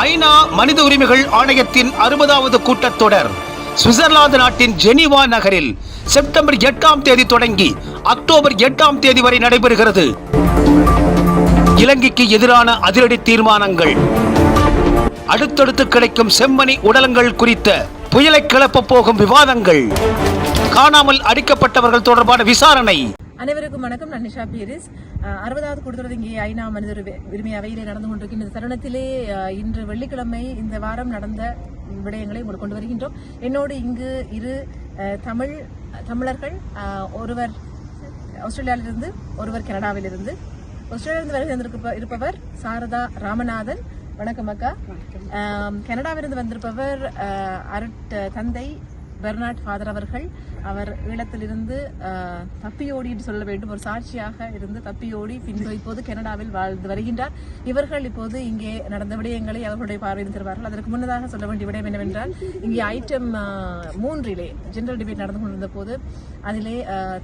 ஐநா மனித உரிமைகள் ஆணையத்தின் அறுபதாவது கூட்டத்தொடர். சுவிட்சர்லாந்து நாட்டின் ஜெனீவா நகரில் செப்டம்பர் எட்டாம் தேதி தொடங்கி அக்டோபர் எட்டாம் தேதி வரை நடைபெறுகிறது. இலங்கைக்கு எதிரான அதிரடி தீர்மானங்கள். அடுத்தடுத்து கிடைக்கும் செம்மணி உடலங்கள் குறித்த புயலை கிளப்ப போகும் விவாதங்கள். காணாமல் அடிக்கப்பட்டவர்கள் தொடர்பான விசாரணை. அனைவருக்கும் வணக்கம். நான் நிஷா பீரிஸ். அறுபதாவது கூட்டத்தொடர் இங்கே ஐநா மனித உரிமை- அவையிலே நடந்து கொண்டிருக்கின்ற இந்த தருணத்திலே இன்று வெள்ளிக்கிழமை இந்த வாரம் நடந்த விடயங்களை உங்களுக்கு கொண்டு வருகின்றோம். என்னோடு இங்கு இரு தமிழ் தமிழர்கள் ஒருவர் ஆஸ்திரேலியாவிலிருந்து ஒருவர் கனடாவிலிருந்து. ஆஸ்திரேலியாவிலிருந்து வருகை இருப்பவர் சாரதா ராமநாதன். வணக்கம் அக்கா. கனடாவிலிருந்து வந்திருப்பவர் அருட் தந்தை பெர்னாட் ஃபாதர் அவர்கள். அவர் ஈழத்திலிருந்து தப்பியோடின்னு தப்பியோடி என்று சொல்ல வேண்டும். ஒரு சாட்சியாக இருந்து தப்பியோடி பின்பு இப்போது கனடாவில் வாழ்ந்து வருகின்றார். இவர்கள் இப்போது இங்கே நடந்த விடயங்களை அவர்களுடைய பார்வையில் தருவார்கள். அதற்கு முன்னதாக சொல்ல வேண்டிய விடயம் என்னவென்றால் இங்கே ஐட்டம் மூன்றிலே ஜெனரல் டிபேட் நடந்து கொண்டிருந்த போது அதிலே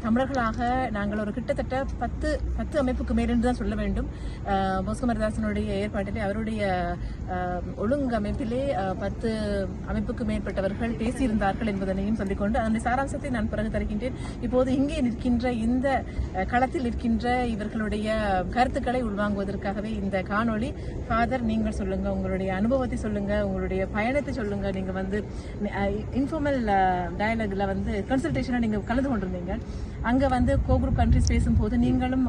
தமிழர்களாக நாங்கள் ஒரு கிட்டத்தட்ட பத்து பத்து அமைப்புக்கு மேல் என்று தான் சொல்ல வேண்டும். அஹ், போஸ்கமரதாசனுடைய ஏற்பாட்டிலே அவருடைய ஒழுங்கமைப்பிலே பத்து அமைப்புக்கு மேற்பட்டவர்கள் பேசியிருந்தார்கள் என்பதனையும் சொல்லிக்கொண்டு அதனுடைய சாராம்சத்தை நான் பிறகு தருகின்றேன். இப்போது இங்கே நிற்கின்ற இந்த களத்தில் நிற்கின்ற இவர்களுடைய கருத்துக்களை உள்வாங்குவதற்காகவே இந்த காணொளி. ஃபாதர் நீங்கள் சொல்லுங்க உங்களுடைய அனுபவத்தை சொல்லுங்க உங்களுடைய பயணத்தை சொல்லுங்க. நீங்க வந்து இன்ஃபார்மல் டயலாக்ல வந்து கன்சல்டேஷனை நீங்க கலந்து கொண்டிருந்தீங்க. அங்க வந்து கோ குரூப் கண்ட்ரிஸ் பேசும்போது நீங்களும்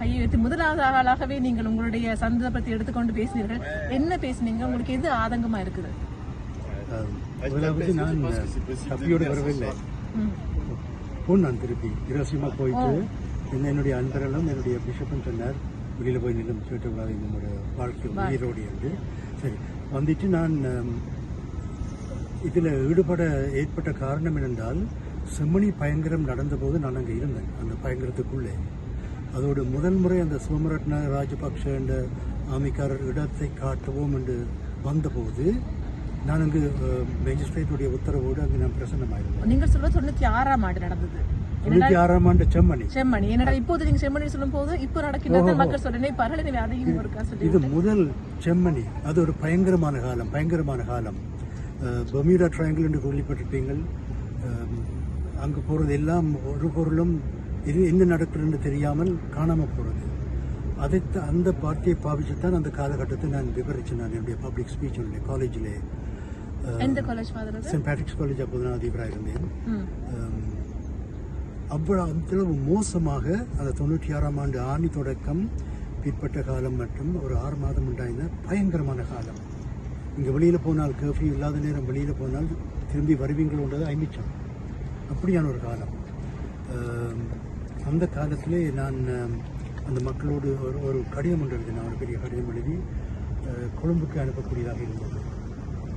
கையை வைத்து முதலாவது ஆளாகவே நீங்கள் உங்களுடைய சந்தர்ப்பத்தை எடுத்துக்கொண்டு பேசினீர்கள். என்ன பேசுனீங்க? உங்களுக்கு எது ஆதங்கமா இருக்குது? முதலாவது நான் தப்பியோடு வரவில்லை போன் நான் திருப்பி இரகசியமாக போயிட்டு என்ன என்னுடைய அன்பரெல்லாம் என்னுடைய பிஷப்பும் சொன்னார். வெளியில் போய் நிலம் கேட்டக்கூடாது நம்மளோட வாழ்க்கை உயிரோடு என்று சரி வந்துட்டு நான் இதில் ஈடுபட ஏற்பட்ட காரணம் என்னென்றால் செம்மணி பயங்கரம் நடந்தபோது நான் அங்கே இருந்தேன் அந்த பயங்கரத்துக்குள்ளே அதோடு முதல் முறை அந்த சோமரட்ன ராஜபக்ஷ என்ற ஆமிக்காரர் இடத்தை காட்டுவோம் என்று வந்தபோது நான் அங்கு மேஜிஸ்ட்ரேட்டுடைய உத்தரவோடு அங்கு நான் பிரசன்னமாயிருந்தேன். நீங்க சொல்வது தொண்ணூத்தி ஆறாம் ஆண்டு நடந்தது. தொண்ணூற்றி ஆறாம் ஆண்டு செம்மணி. செம்மணி. என்னடா இப்போது நீங்க செம்மணி சொல்லும் போது இப்போ நடக்கின்றது மக்கள் சொல்றேன் பரவாயில்ல அதையும் ஒருக்கா சொல்லி இது முதல் செம்மணி. அது ஒரு பயங்கரமான காலம் பயங்கரமான காலம். பமீரா ட்ரையாங்கிள் என்று கேள்விப்பட்டிருப்பீங்கள் அங்கு போகிறது எல்லாம் ஒரு பொருளும் இது என்ன நடக்குதுன்னு தெரியாமல் காணாமல் போகிறது அதை அந்த பார்ட்டியை பாவிச்சுத்தான் அந்த காலகட்டத்தை நான் விவரிச்சேன் நான் என்னுடைய பப்ளிக் ஸ்பீச் காலேஜில் எந்த college father saint Patrick's college அப்போது நான் அதிபராக இருந்தேன். அம், அவ்வளவு மோசமாக அந்த தொண்ணூற்றி ஆறாம் ஆண்டு ஆணி தொடக்கம் பிற்பட்ட காலம் மற்றும் ஒரு ஆறு மாதம் உண்டாயிருந்த பயங்கரமான காலம். இங்கே வெளியில் போனால் கர்ஃப்யூ இல்லாத நேரம் வெளியில் போனால் திரும்பி வருவீங்களோன்றது ஐமிச்சம். அப்படியான ஒரு காலம். அம், அந்த காலத்திலே நான் அம், அந்த மக்களோடு ஒரு ஒரு கடிதம் ஒன்று எழுதினேன். ஒரு பெரிய கடிதம் எழுதி அஹ், கொழும்புக்கு அனுப்பக்கூடியதாக இருந்தது.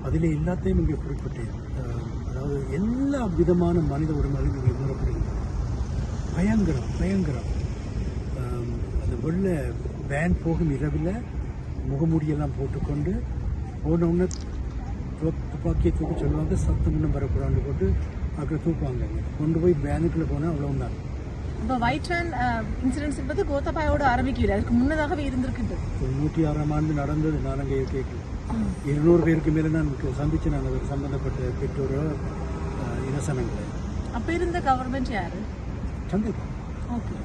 அதில் எல்லாத்தையும் இங்கே குறிப்பிட்டேன். அதாவது எல்லா விதமான மனித உரிமைகளும் இங்கே மூடப்படுகின்றன பயங்கரம் பயங்கரம். அந்த வெள்ள வேன் போகும் இரவில் முகமூடியெல்லாம் போட்டுக்கொண்டு போன உடனே துவ- துப்பாக்கியை தூக்க சொல்லுவாங்க சத்தம் இன்னும் வரக்கூடாது போட்டு அப்புறம் தூக்குவாங்க. கொண்டு போய் வேனுக்குள்ளே போனால் அவ்வளோதான் இப்போ வைட்ரன் இன்சிடென்ட்ஸ் என்பது கோத்தபாயோட ஆரம்பிக்கல அதுக்கு முன்னதாகவே இருந்திருக்கின்றது. தொண்ணூற்றி ஆறாம் ஆண்டு நடந்தது நான் அங்கே கேட்கல இருநூறு பேருக்கு மேலே நான் சந்திச்சு நான் அவர் சம்பந்தப்பட்ட பெற்றோரோ இனசனங்களை. அப்ப இருந்த கவர்மெண்ட் யாரு? சந்திப்போம் ஓகே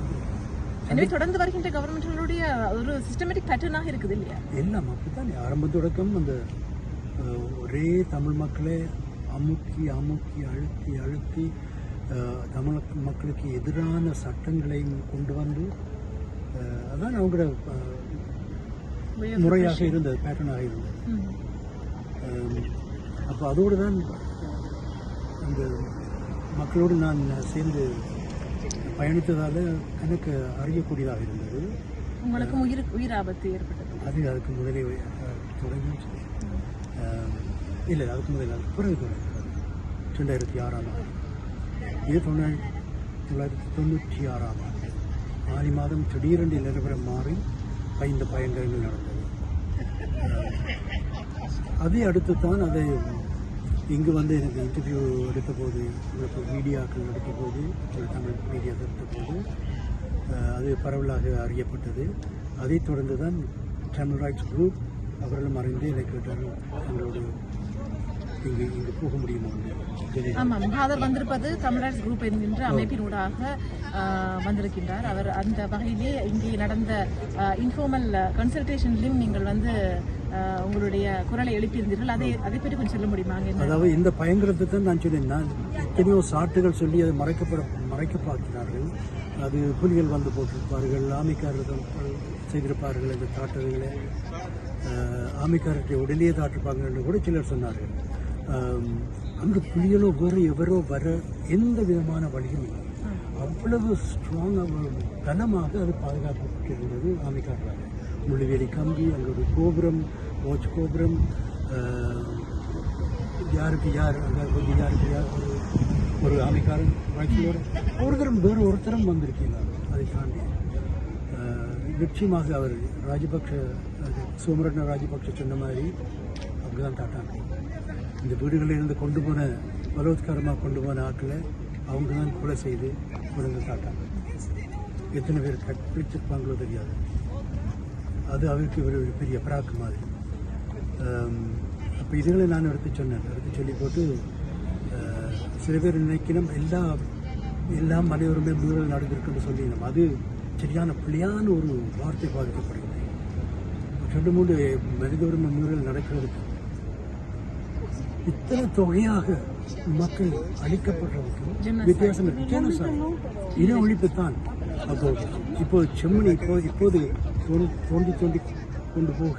எனவே தொடர்ந்து வருகின்ற கவர்மெண்ட்களுடைய ஒரு சிஸ்டமேட்டிக் பேட்டர்னாக இருக்குது இல்லையா? எல்லாம் அப்படித்தானே. ஆரம்ப தொடக்கம் அந்த ஒரே தமிழ் மக்களே அமுக்கி அமுக்கி அழுத்தி அழுத்தி தமிழ் மக்களுக்கு எதிரான சட்டங்களை கொண்டு வந்து அதான் அவங்களோட முறையாக இருந்தது பேட்டர்னாக இருந்தது. அப்போ அதோடு தான் அந்த மக்களோடு நான் சேர்ந்து பயணித்ததால் எனக்கு அறியக்கூடியதாக இருந்தது. உங்களுக்கு உயிர் உயிர் ஆபத்து ஏற்பட்டது. அது அதுக்கு முதலே தொடங்கி இல்லை அதுக்கு முதல்ல அதுக்கு பிறகு தொடங்கி ரெண்டாயிரத்தி ஆறாம் ஆண்டு. இது தொண்ணூற்றி தொள்ளாயிரத்தி தொண்ணூற்றி ஆறாம் ஆண்டு. ஆனி மாதம் திடீரென்று நிலவரம் மாறி ஐந்து பயங்கரங்கள் நடந்தது. அதை அடுத்து தான் அதை இங்கு வந்து எனக்கு இன்டர்வியூ எடுத்த போது எனக்கு மீடியாக்கள் எடுத்த போது தமிழ் மீடியா எடுத்த போது அது பரவலாக அறியப்பட்டது. அதைத் தொடர்ந்து தான் தமிழ் ரைட்ஸ் குரூப் அவர்களும் அறிந்து என்னை கேட்டார்கள் எங்களோடு இங்கு இங்கு போக முடியுமா. ஆமாம் ஃபாதர் வந்திருப்பது தமிழர்ஸ் குரூப் என்கின்ற அமைப்பினூடாக வந்திருக்கின்றார். அவர் அந்த வகையிலே இங்கே நடந்த இன்ஃபார்மல் கன்சல்டேஷன்லையும் நீங்கள் வந்து உங்களுடைய குரலை எழுப்பியிருந்தீர்கள். அதை அதை பற்றி கொஞ்சம் சொல்ல முடியுமா? அதாவது இந்த பயங்கரத்தை தான் நான் சொன்னேன். எத்தனையோ சாட்டுகள் சொல்லி அதை மறைக்கப்பட மறைக்க பார்க்கிறார்கள் அது புலிகள் வந்து போட்டிருப்பார்கள். ஆமிக்காரர்கள் செய்திருப்பார்கள். இந்த தாட்டுகளை ஆமிக்காரத்தை உடனே தாட்டிருப்பாங்க என்று கூட சிலர் சொன்னார்கள். அங்கு புலிகளோ வேறு எவரோ வர எந்த விதமான வழியும் இல்லை. அவ்வளவு ஸ்ட்ராங்காக கனமாக அது பாதுகாக்கப்பட்டிருந்தது ஆமிக்காரராக முள்ளுவேலி கம்பி அங்கே கோபுரம் வாட்ச் கோபுரம் யாருக்கு யார் அங்கே கொஞ்சம் யாருக்கு யார் ஒரு ஒரு அமைக்காரன் வாழ்க்கையோட. ஒருத்தரும் வேறு ஒருத்தரும் வந்திருக்கிறார் அதை தாண்டி. நிச்சயமாக அவர் ராஜபக்ஷ சோமரட்ன ராஜபக்ஷ சொன்ன மாதிரி அப்படிதான் தாட்டாங்க இந்த வீடுகளில் இருந்து கொண்டு போன பலோத்காரமாக கொண்டு போன ஆட்களை அவங்க தான் கொலை செய்து கொண்டு தாட்டாங்க எத்தனை பேர் கற்பிச்சிருப்பாங்களோ தெரியாது. அது அவருக்கு ஒரு பெரிய பராக்கு மாதிரி. அப்போ இதுகளை நான் எடுத்து சொன்னேன். எடுத்து சொல்லி போட்டு சில பேர் நினைக்கணும் எல்லா எல்லா மலையோருமே மீறல் நடந்திருக்குன்னு சொல்லிடணும் அது சரியான பிள்ளையான ஒரு வார்த்தை பாதிக்கப்படுகிறது. ரெண்டு மூன்று மனித உரிமை மீறல் நடக்கிறதுக்கு இத்தனை தொகையாக மக்கள் அழிக்கப்படுறதுக்கு வித்தியாசம் இருக்கு. இன ஒழிப்பு தான் அப்போ இப்போ செம்மணி இப்போ இப்போது தோண்டி தோண்டி கொண்டு போக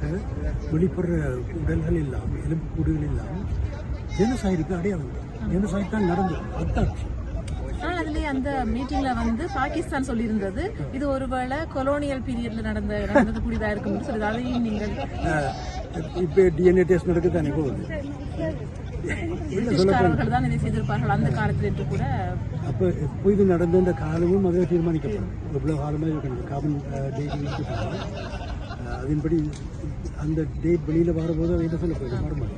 வெளிப்படுற உடல்கள் எல்லாம் எலும்பு கூடுகள் எல்லாம் ஜெனசாயிருக்கு அடையாளம். ஜெனசாயிட் தான் நடந்தது அத்தாட்சி அதுலயே அந்த மீட்டிங்ல வந்து பாகிஸ்தான் சொல்லியிருந்தது. இது ஒருவேளை கொலோனியல் பீரியட்ல நடந்த நடந்தது கூடியதா இருக்கும் சொல்லி அதையும் நீங்கள் இப்போ டிஎன்ஏ டெஸ்ட் நடக்க தானே போகுது பிரிட்டிஷ்காரர்கள் தான் இதை செய்திருப்பார்கள். அந்த காலத்தில் என்று கூட அப்போ எப்போ இது நடந்த காலமும் அதில் தீர்மானிக்கப்படும். எவ்வளோ காலமாக இருக்கணும் டேட்டிங் அதன்படி அந்த டேட் வெளியில் வரும்போது அதை என்ன சொல்ல போயிடும் மறுமணி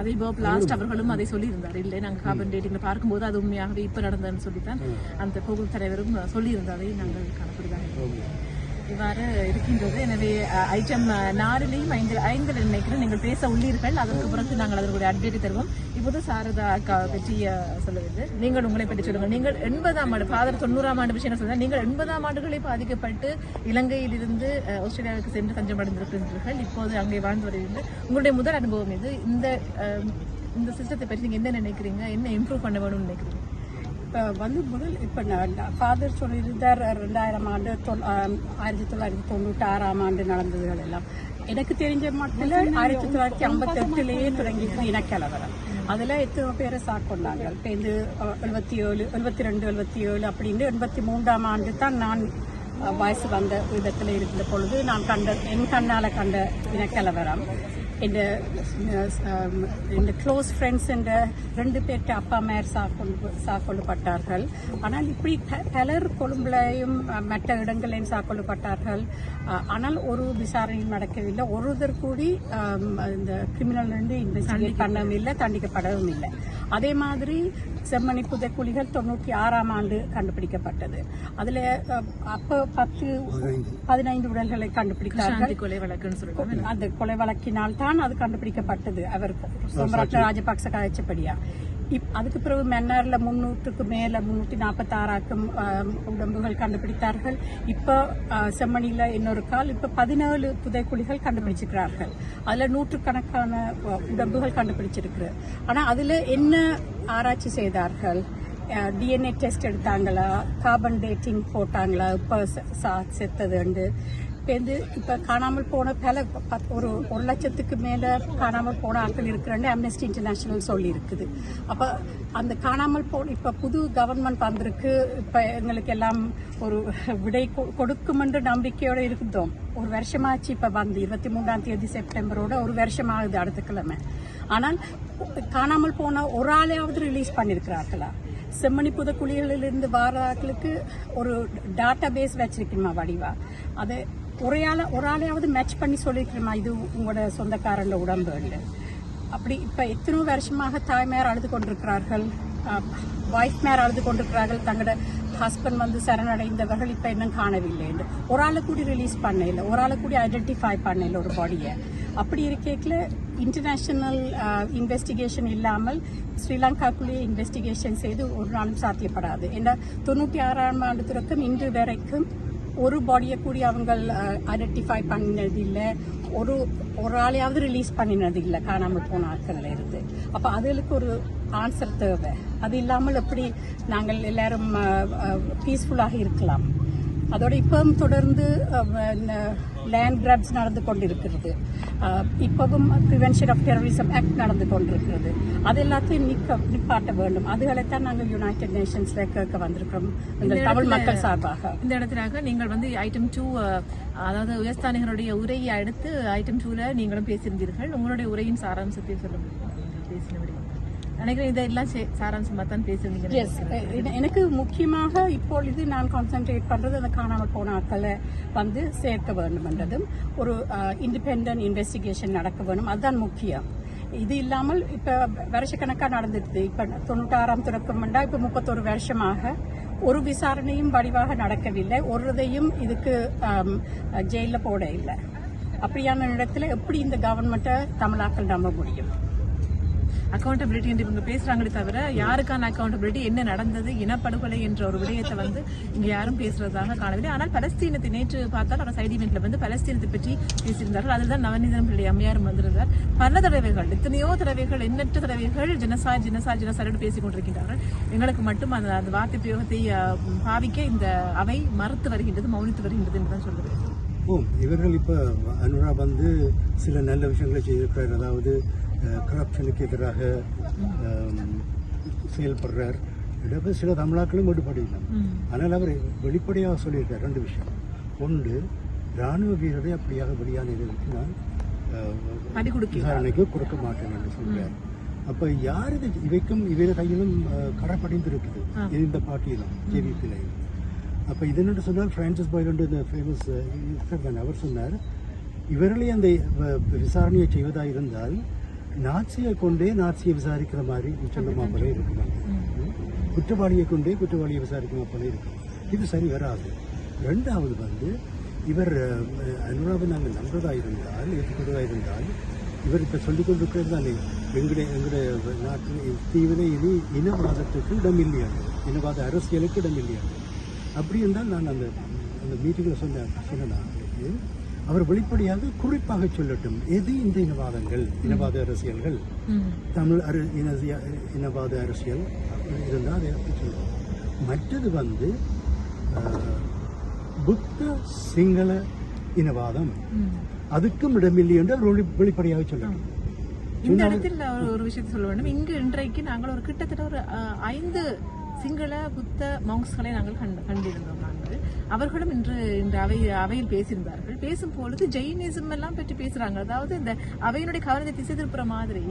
அதே பாப் லாஸ்ட் அவர்களும் அதை சொல்லியிருந்தார். இல்லை நாங்கள் கார்பன் பார்க்கும்போது அது உண்மையாகவே இப்ப நடந்ததுன்னு சொல்லித்தான் அந்த கோகுல் தலைவரும் சொல்லியிருந்ததை நாங்கள் காணப்படுகிறார்கள் இவ்வாறு இருக்கின்றது. எனவே ஐட்டம் நாலிலையும் ஐந்து ஐந்து நினைக்கிறேன். நீங்கள் பேச உள்ளீர்கள். அதற்கு பிறகு நாங்கள் அதற்குரிய அப்டேட் தருவோம். இப்போது சாரதா அக்கா பற்றி சொல்லுவது நீங்கள் உங்களை பற்றி சொல்லுங்கள். நீங்கள் எண்பதாம் ஆண்டு ஃபாதர் தொண்ணூறாம் ஆண்டு விஷயம் சொல்லுங்கள் நீங்கள் எண்பதாம் ஆண்டுகளில் பாதிக்கப்பட்டு இலங்கையிலிருந்து இருந்து ஆஸ்திரேலியாவுக்கு சென்று தஞ்சம் அடைந்திருக்கின்றீர்கள் இப்போது அங்கே வாழ்ந்து வருகிறது உங்களுடைய முதல் அனுபவம் இது இந்த இந்த சிஸ்டத்தை பற்றி நீங்கள் என்ன நினைக்கிறீங்க? என்ன இம்ப்ரூவ் பண்ண வேணும்னு நினைக்கிறீங்க? இப்போ வந்து முதல் இப்போ ஃபாதர் சொல்லியிருந்தார் ரெண்டாயிரம் ஆண்டு ஆம், ஆயிரத்தி தொள்ளாயிரத்தி தொண்ணூற்றி ஆறாம் ஆண்டு நடந்ததுகள் எல்லாம். எனக்கு தெரிஞ்ச மட்டும் ஆயிரத்தி தொள்ளாயிரத்தி ஐம்பத்தெட்டுலேயே தொடங்கிட்டு இனக்கலவரம். அதில் எத்தனை பேரை சாக்கொண்டாங்க. இப்போ இந்த எழுபத்தி ஏழு எழுபத்தி ரெண்டு எழுபத்தி ஏழு அப்படின்னு எண்பத்தி மூன்றாம் ஆண்டு தான் நான் வயசு வந்த விதத்தில் இருந்த பொழுது நான் கண்ட என் கண்ணால் கண்ட இனக்கலவரம். இந்த இந்த க்ளோஸ் ஃப்ரெண்ட்ஸ் என்ற ரெண்டு பேர்ட்ட அப்பா அம்மையார் சாக்கொண்டு சாக்கொள்ளப்பட்டார்கள் ஆனால் இப்படி பலர் கொழும்புலையும் மற்ற இடங்களிலும் சாக்கொள்ளப்பட்டார்கள் ஆனால் ஒரு விசாரணையும் நடக்கவில்லை. ஒருத்தர் கூடி இந்த கிரிமினல் இருந்து இன்வெஸ்டிகேட் பண்ணவும் இல்லை தண்டிக்கப்படவும் இல்லை. அதே மாதிரி செம்மணி புதைக்குழிகள் தொண்ணூற்றி ஆறாம் ஆண்டு கண்டுபிடிக்கப்பட்டது. அதில் அப்போ பத்து பதினைந்து. உடல்களை கண்டுபிடித்தார்கள். கொலை வழக்குன்னு சொல்லிட்டு அந்த கொலை வழக்கினால் தான் அது கண்டுபிடிக்கப்பட்டது. அவர் சோமராஜ ராஜபக்ச கழிச்சபடியா இப் அதுக்கு பிறகு மன்னார்ல முன்னூற்றுக்கு மேல முன்னூத்தி நாற்பத்தி ஆறாக்கும் உடம்புகள் கண்டுபிடித்தார்கள். இப்போ செம்மணியில இன்னொரு கால் இப்ப பதினேழு புதைக்குழிகள் கண்டுபிடிச்சிருக்கிறார்கள். அதுல நூற்றுக்கணக்கான உடம்புகள் கண்டுபிடிச்சிருக்கு. ஆனா அதுல என்ன ஆராய்ச்சி செய்தார்கள்? டிஎன்ஏ டெஸ்ட் எடுத்தாங்களா? கார்பன் டேட்டிங் போட்டாங்களா? இப்போ செத்தது உண்டு பேருந்து இப்போ காணாமல் போன பல பத்- ஒரு ஒரு லட்சத்துக்கு மேலே காணாமல் போன ஆட்கள் இருக்கிறன்னு அம்னஸ்டி இன்டர்நேஷனல் சொல்லியிருக்குது. அப்போ அந்த காணாமல் போன இப்போ புது கவர்மெண்ட் வந்திருக்கு. இப்போ எங்களுக்கு எல்லாம் ஒரு விடை கொ- கொடுக்கும் என்று இருந்தோம். ஒரு வருஷமாச்சு இப்போ வந்து இருபத்தி மூன்றாம் தேதி செப்டம்பரோட ஒரு வருஷம் ஆகுது அடுத்த கிழமை. ஆனால் காணாமல் போன ஒரு ஆளையாவது ரிலீஸ் பண்ணியிருக்கிறார்களா செம்மணி புதக்குழிகளிலிருந்து வாராக்களுக்கு ஒரு டாட்டா பேஸ் வச்சிருக்கணுமா வடிவா? அதை ஒரே ஆள ஒரு ஆளையாவது மேட்ச் பண்ணி சொல்லிருக்கணுமா? இது உங்களோட சொந்தக்காரன் உடம்பு இல்லை அப்படி இப்போ எத்தனோ வருஷமாக தாய்மார் அழுது கொண்டிருக்கிறார்கள்? வைஃப் மேர் அழுது கொண்டிருக்கிறார்கள். தங்களோட ஹஸ்பண்ட் வந்து சரணடைந்தவர்கள் இப்போ இன்னும் காணவில்லை என்று. ஒரு ஆளை கூடி ரிலீஸ் பண்ணல ஒரு ஆளை கூடி ஐடென்டிஃபை பண்ணல ஒரு பாடியை அப்படி இருக்கேக்கில் இன்டர்நேஷ்னல் இன்வெஸ்டிகேஷன் இல்லாமல் ஸ்ரீலங்காக்குள்ளேயே இன்வெஸ்டிகேஷன் செய்து ஒரு நாளும் சாத்தியப்படாது. ஏன்னா தொண்ணூற்றி ஆறாம் ஆண்டு துறக்கம் இன்று வரைக்கும் ஒரு பாடியை கூடி அவங்க ஐடென்டிஃபை பண்ணினது இல்லை ஒரு ஒரு ஆளையாவது ரிலீஸ் பண்ணினது இல்லை காணாமல் போன ஆட்கள்ல இருந்து அப்போ அதுகளுக்கு ஒரு ஆன்சர் தேவை. அது இல்லாமல் எப்படி நாங்கள் எல்லாரும் பீஸ்ஃபுல்லாக இருக்கலாம்? அதோட இப்பவும் தொடர்ந்து லேண்ட் கிராப்ஸ் நடந்து கொண்டிருக்கிறது. இப்பவும் ப்ரிவென்ஷன் ஆஃப் டெரரிசம் ஆக்ட் நடந்து கொண்டிருக்கிறது. அது எல்லாத்தையும் நிக்க நிப்பாட்ட வேண்டும். அதுகளைத்தான் நாங்கள் யுனைடெட் நேஷன்ஸ்ல கேட்க வந்திருக்கிறோம். எங்கள் தமிழ் மக்கள் சார்பாக. இந்த இடத்திலாக நீங்கள் வந்து ஐட்டம் டூ அதாவது உயர்ஸ்தானிகளுடைய உரையை அடுத்து ஐட்டம் டூல நீங்களும் பேசியிருந்தீர்கள். உங்களுடைய உரையின் சாராம்சத்தை சொல்ல முடியுமா நீங்கள் பேசின விடயம் நினைக்கிறேன் இதெல்லாம் சே- சாராம்சமா தான் எனக்கு முக்கியமாக இப்பொழுது நான் கான்சென்ட்ரேட் பண்றது அந்த காணாமல் போன ஆட்களை வந்து சேர்க்க வேண்டும் என்றதும் ஒரு இண்டிபெண்ட் இன்வெஸ்டிகேஷன் நடக்க வேண்டும். அதுதான் முக்கியம். இது இல்லாமல் இப்ப வருஷக்கணக்காக நடந்துட்டு இப்ப தொண்ணூற்றாறாம் தொடக்கம் வேண்டா இப்ப முப்பத்தொரு வருஷமாக ஒரு விசாரணையும் வடிவாக நடக்கவில்லை. ஒரு இதையும் இதுக்கு ஜெயிலில் போட இல்லை. அப்படியான இடத்துல எப்படி இந்த கவர்மெண்ட்டை தமிழாக்கள் நம்ப முடியும்? அக்கௌண்டபிலிட்டி என்று இவங்க பேசுறாங்களே தவிர யாருக்கான அக்கௌண்டபிலிட்டி என்ன நடந்தது இனப்படுகொலை என்ற ஒரு விடயத்தை வந்து இங்க யாரும் பேசுறதாக காணவில்லை. ஆனால் பலஸ்தீனத்தை நேற்று பார்த்தால் அவர் சைடு இவெண்ட்ல வந்து பலஸ்தீனத்தை பற்றி பேசியிருந்தார்கள். அதில் தான் நவநீதன் பிள்ளை அம்மையாரும் வந்திருந்தார். பல தடவைகள் எத்தனையோ தடவைகள் எண்ணற்ற தடவைகள் ஜனசா ஜனசா ஜனசாரோடு பேசிக் கொண்டிருக்கின்றார்கள் எங்களுக்கு மட்டும் அந்த அந்த வார்த்தை பிரயோகத்தை பாவிக்க இந்த அவை மறுத்து வருகின்றது மௌனித்து வருகின்றது என்று தான் சொல்லுவேன் ஓ இவர்கள் இப்போ அனுரா வந்து சில நல்ல விஷயங்களை செய்திருக்கிறார். அதாவது கரப்ஷனுக்கு எதிராக செயல்படுறார். இடப்ப சில தமிழாக்களும் ஈடுபடலாம் ஆனால் அவர் வெளிப்படையாக சொல்லியிருக்கார் ரெண்டு விஷயம். ஒன்று ராணுவ வீரரை அப்படியாக வெளியான இதற்கு நான் விசாரணைக்கு கொடுக்க மாட்டேன் என்று சொல்றார். அப்ப யார் இது இவைக்கும் இவர கையிலும் கரை இருக்குது இந்த பாட்டியிலும் ஜேவிபிலையும் அப்ப இது என்னென்று சொன்னால் பிரான்சிஸ் பாய்லண்டு இந்த ஃபேமஸ் அவர் சொன்னார் இவர்களே அந்த விசாரணையை செய்வதாக இருந்தால் நாச்சியை கொண்டே நாச்சியை விசாரிக்கிற மாதிரி சொந்தமா போல இருக்கும்? குற்றவாளியை கொண்டே குற்றவாளியை விசாரிக்கிற போல இருக்கும் இது சரி வராது. ரெண்டாவது வந்து இவர் அனுராவை நாங்கள் நம்புறதா இருந்தால் ஏற்றுக்கொள்வதா இருந்தால் இவர் இப்போ சொல்லிக் கொண்டிருக்கிறது தானே எங்களுடைய எங்களுடைய நாட்டில் தீவிர இது இனவாதத்துக்கு இடம் இல்லையாது இனவாத அரசியலுக்கு இடம் இல்லையாது அப்படி இருந்தால் நான் அந்த அந்த மீட்டிங்கில் சொன்ன சொன்னேன் அவர் வெளிப்படையாக குறிப்பாக சொல்லட்டும் எது இந்த இனவாதங்கள் இனவாத அரசியல்கள்? தமிழ் அரு இனவாத அரசியல் இருந்தால் அதை அப்படி சொல்லுவோம். மற்றது வந்து புத்த சிங்கள இனவாதம். அதுக்கும் இடமில்லை என்று அவர் வெளிப்படையாக சொல்லட்டும். இந்த இடத்தில் ஒரு- ஒரு விஷயத்தை சொல்ல வேண்டும். இங்கு இன்றைக்கு நாங்கள் ஒரு கிட்டத்தட்ட ஒரு ஐந்து சிங்கள புத்த மாங்ஸ்களை நாங்கள் கண்டு கண்டிருந்தோம். அவர்களும் இன்று இந்த அவை அவையில் பேசியிருந்தார்கள். பேசும் பொழுது ஜெயினிசம் எல்லாம் பற்றி பேசுறாங்க. அதாவது இந்த அவையினுடைய கவனத்தை திசை திருப்புற மாதிரி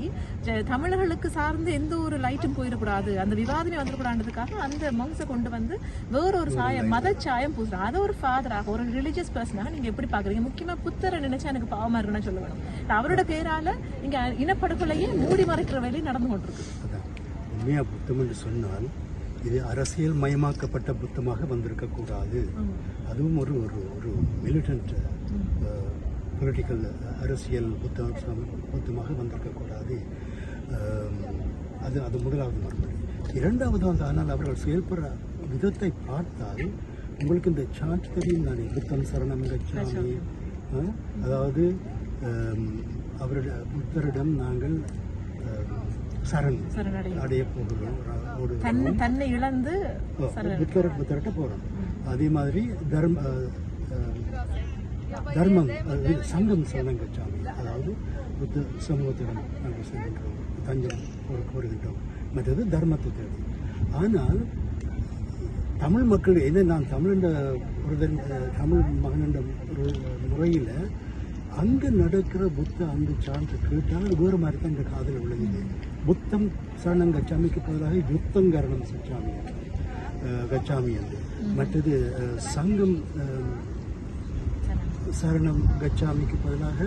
தமிழர்களுக்கு சார்ந்து எந்த ஒரு லைட்டும் போயிடக்கூடாது அந்த விவாதமே வந்துடக்கூடாதுக்காக அந்த மாங்ஸை கொண்டு வந்து வேற ஒரு சாயம் மத சாயம் பூசுறாங்க. அதை ஒரு ஃபாதராக ஒரு ரிலீஜியஸ் பர்சனாக நீங்க எப்படி பாக்குறீங்க முக்கியமா புத்தரை நினைச்சா எனக்கு பாவமா இருக்குன்னு சொல்ல வேணும். அவரோட பேரால இங்க இனப்படுகொலையே மூடி மறைக்கிற வேலை நடந்து கொண்டிருக்கு. உண்மையா புத்தம் என்று சொன்னால் இது அரசியல் மயமாக்கப்பட்ட புத்தமாக வந்திருக்கக்கூடாது. அதுவும் ஒரு ஒரு ஒரு மிலிட்டன்ட் பொலிட்டிக்கல் அரசியல் புத்தம் புத்தமாக வந்திருக்கக்கூடாது. அது அது முதலாவது மறுபடி. இரண்டாவது வந்து ஆனால் அவர்கள் செயல்படுற விதத்தை பார்த்தால் உங்களுக்கு இந்த சாட் தெரியும் தானே? புத்தம் சரணம் கச்சாமி ஆ? அதாவது அவருடைய புத்தரிடம் நாங்கள் சரண் அடைய போகிறோம் ஒரு தன்னை தன்னை இழந்து புத்தர் புத்தர்கிட்ட போகிறோம் அதே மாதிரி தர்ம தர்மம் சங்கம் சரணம் கச்சாமி அதாவது புத்த சமூகத்திடம் நாங்கள் செல்கின்றோம் தஞ்சம் ஒரு கோருகின்றோம் மற்றது தர்மத்தை தேடி ஆனால் தமிழ் மக்கள் என்ன நான் தமிழ் ஒரு தமிழ் மகன் ஒரு முறையில் அங்கே நடக்கிற புத்த அந்த சான்று கேட்டால் அது வேறு மாதிரி தான் இந்த காதில் விழுங்குது புத்தம் சரணம் கச்சாமிக்கு பதிலாக யுத்தம் கரணம் சச்சாமி. கச்சாமி என்று. மற்றது சங்கம் சரணம் கச்சாமிக்கு பதிலாக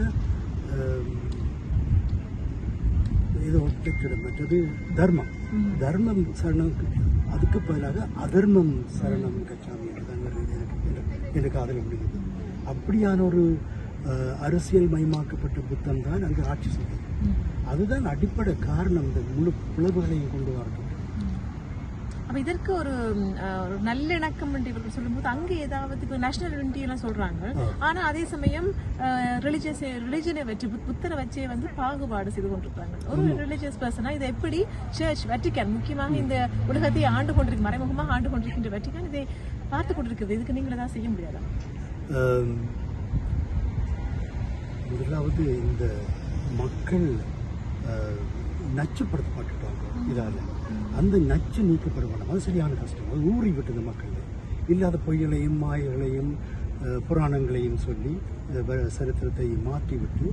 இது ஒட்டச்சிடம் மற்றது தர்மம். தர்மம் சரணம் அதுக்கு பதிலாக அதர்மம் சரணம் கச்சாமி என்று தான் வருது எனக்கு எனக்கு- காதல் முடியுது. அப்படியான ஒரு அரசியல் மயமாக்கப்பட்ட புத்தம் தான் அங்கு ஆட்சி செய்யும் அதுதான் அடிப்படை காரணம் இந்த முழு பிளவுகளையும் கொண்டு வரணும் அப்ப இதற்கு ஒரு ஒரு நல்லிணக்கம் என்று இவர்கள் சொல்லும்போது அங்க ஏதாவது இப்போ நேஷனல் யூனிட்டி எல்லாம் சொல்றாங்க. ஆனா அதே சமயம் ரிலிஜியஸ் ரிலிஜனை வச்சு புத்- புத்தரை வச்சே வந்து பாகுபாடு செய்து கொண்டிருக்காங்க ஒரு ரிலிஜியஸ் பர்சனா இதை எப்படி சர்ச் வெட்டிக்கான் முக்கியமாக இந்த உலகத்தை ஆண்டு கொண்டிருக்கு மறைமுகமாக ஆண்டு கொண்டிருக்கின்ற வெட்டிக்கான் இதை பார்த்து கொண்டிருக்கிறது. இதுக்கு நீங்கள் ஏதாவது செய்ய முடியாதா? முதலாவது இந்த மக்கள் நச்சுப்படுத்தப்பட்டுட்டாங்க இதால். அந்த நச்சு நீக்கப்பட வேண்டாம் அது சரியான கஷ்டம். அது ஊறி விட்டது மக்கள். இல்லாத பொய்களையும் மாயங்களையும் புராணங்களையும் சொல்லி சரித்திரத்தை மாற்றி விட்டு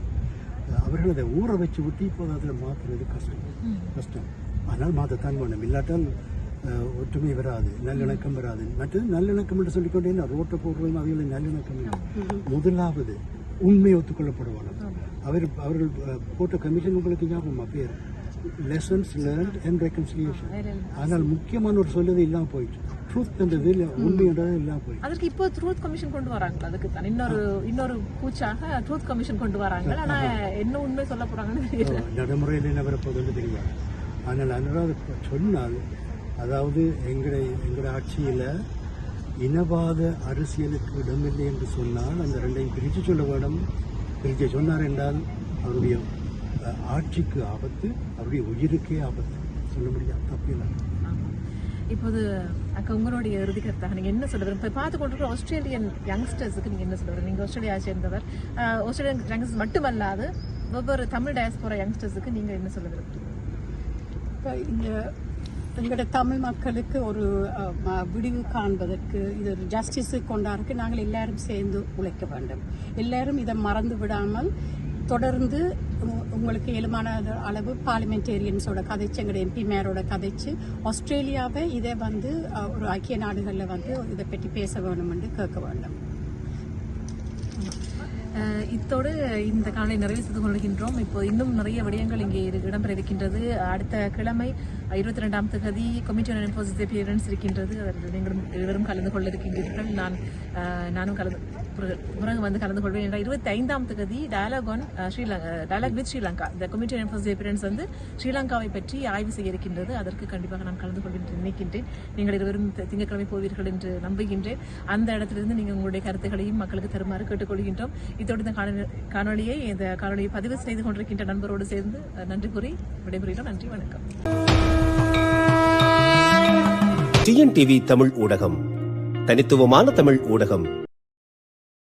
அவர்கள் அதை ஊற வச்சு விட்டு இப்போது அதில் மாற்றுறது கஷ்டம். கஷ்டம். ஆனால் மாற்றத்தான் வேணும் இல்லாட்டால் ஒற்றுமை வராது. நல்லிணக்கம் வராது. மற்றது நல்லிணக்கம் என்று சொல்லிக்கொண்டே நான் ரோட்டை போடுறதும் அவைகளை நல்லிணக்கம். முதலாவது உண்மை ஒத்துக்கொள்ளப்பட வேணும் அவர் அவர்கள் போட்ட கமிஷன் உங்களுக்கு ஞாபகமா பேர்? லெசன்ஸ் லேர்ன்ட் அண்ட் ரெக்கன்சிலியேஷன் ஆனால் முக்கியமான ஒரு சொல்லது இல்லாமல் போயிடுச்சு. ட்ரூத் என்றது இல்லை உண்மை என்றது இல்லாமல் போயிடுச்சு. அதற்கு இப்போ ட்ரூத் கமிஷன் கொண்டு வராங்க அதுக்கு தான். இன்னொரு இன்னொரு கூச்சாக ட்ரூத் கமிஷன் கொண்டு வராங்க ஆனா என்ன உண்மை சொல்ல போறாங்கன்னு தெரியல. நடைமுறையில் என்ன வரப்போகுதுன்னு தெரியாது ஆனால் அனுராத சொன்னால் அதாவது எங்களை எங்களுடைய ஆட்சியில் இனவாத அரசியலுக்கு இடமில்லை என்று சொன்னால் அந்த ரெண்டையும் பிரித்து சொல்ல வேணும். பிரித்து சொன்னார் என்றால் அவருடைய ஆட்சிக்கு ஆபத்து அவருடைய உயிருக்கே ஆபத்து. சொல்ல முடியாது தப்பில்லை இப்போது அக்கா உங்களுடைய இறுதி கருத்தாக நீங்க என்ன சொல்ல இப்போ பார்த்து கொண்டிருக்கிற ஆஸ்திரேலியன் யங்ஸ்டர்ஸுக்கு நீங்க என்ன சொல்ல வரீங்க நீங்க ஆஸ்திரேலியா சேர்ந்தவர் ஆஸ்திரேலியன் யங்ஸ்டர்ஸ் மட்டுமல்லாது ஒவ்வொரு தமிழ் டயஸ்போரா யங்ஸ்டர்ஸுக்கு நீங்க என்ன சொல்ல விரும்புறீங்க இப்போ இந்த எங்களோட தமிழ் மக்களுக்கு ஒரு விடிவு காண்பதற்கு இது ஒரு ஜஸ்டிஸு கொண்டாருக்கு நாங்கள் எல்லாரும் சேர்ந்து உழைக்க வேண்டும். எல்லாரும் இதை மறந்து விடாமல் தொடர்ந்து உ- உங்களுக்கு இயலுமான அளவு பார்லிமெண்டேரியன்ஸோட கதைச்சு எங்களோட எம்பி மேரோட கதைச்சு ஆஸ்திரேலியாவை இதை வந்து ஒரு ஐக்கிய நாடுகளில் வந்து இதை பற்றி பேச வேணும் என்று கேட்க வேண்டும். இத்தோடு இந்த காலை நிறைவு செய்து கொள்கின்றோம். இப்போ இன்னும் நிறைய விடயங்கள் இங்கே இரு- இடம்பெற இருக்கின்றது அடுத்த கிழமை இருபத்தி ரெண்டாம் தேதி கமிட்டி ஆன் என்ஃபோர்ஸ் இருக்கின்றது அதில் நீங்களும் இருவரும் கலந்து கொள்ள இருக்கின்றீர்கள். நான் நானும் கலந்து பிறகு வந்து கலந்து கொள்வேன் என்ற இருபத்தி ஐந்தாம் தேதி dialogue one Sri Lanka dialogue with Sri Lanka. இந்த கமிட்டி ஆன் என்ஃபோர்ஸ் அப்பியரன்ஸ் வந்து ஸ்ரீலங்காவை பற்றி ஆய்வு செய்ய இருக்கின்றது. அதற்கு கண்டிப்பாக நான் கலந்து கொள்வேன் என்று நினைக்கின்றேன். நீங்கள் இருவரும் தி- திங்கட்கிழமை போவீர்கள் என்று நம்புகின்றேன். அந்த இடத்திலிருந்து நீங்கள் உங்களுடைய கருத்துக்களையும் மக்களுக்கு தருமாறு கேட்டுக்கொள்கின்றோம். இதோடு இந்த காணொலியை காணொளியை இந்த காணொலியை பதிவு செய்து கொண்டிருக்கின்ற நண்பரோடு சேர்ந்து நன்றி கூறி விடைபெறுகிறோம். நன்றி வணக்கம். டிஎன்டிவி தமிழ் ஊடகம். தனித்துவமான தமிழ் ஊடகம்.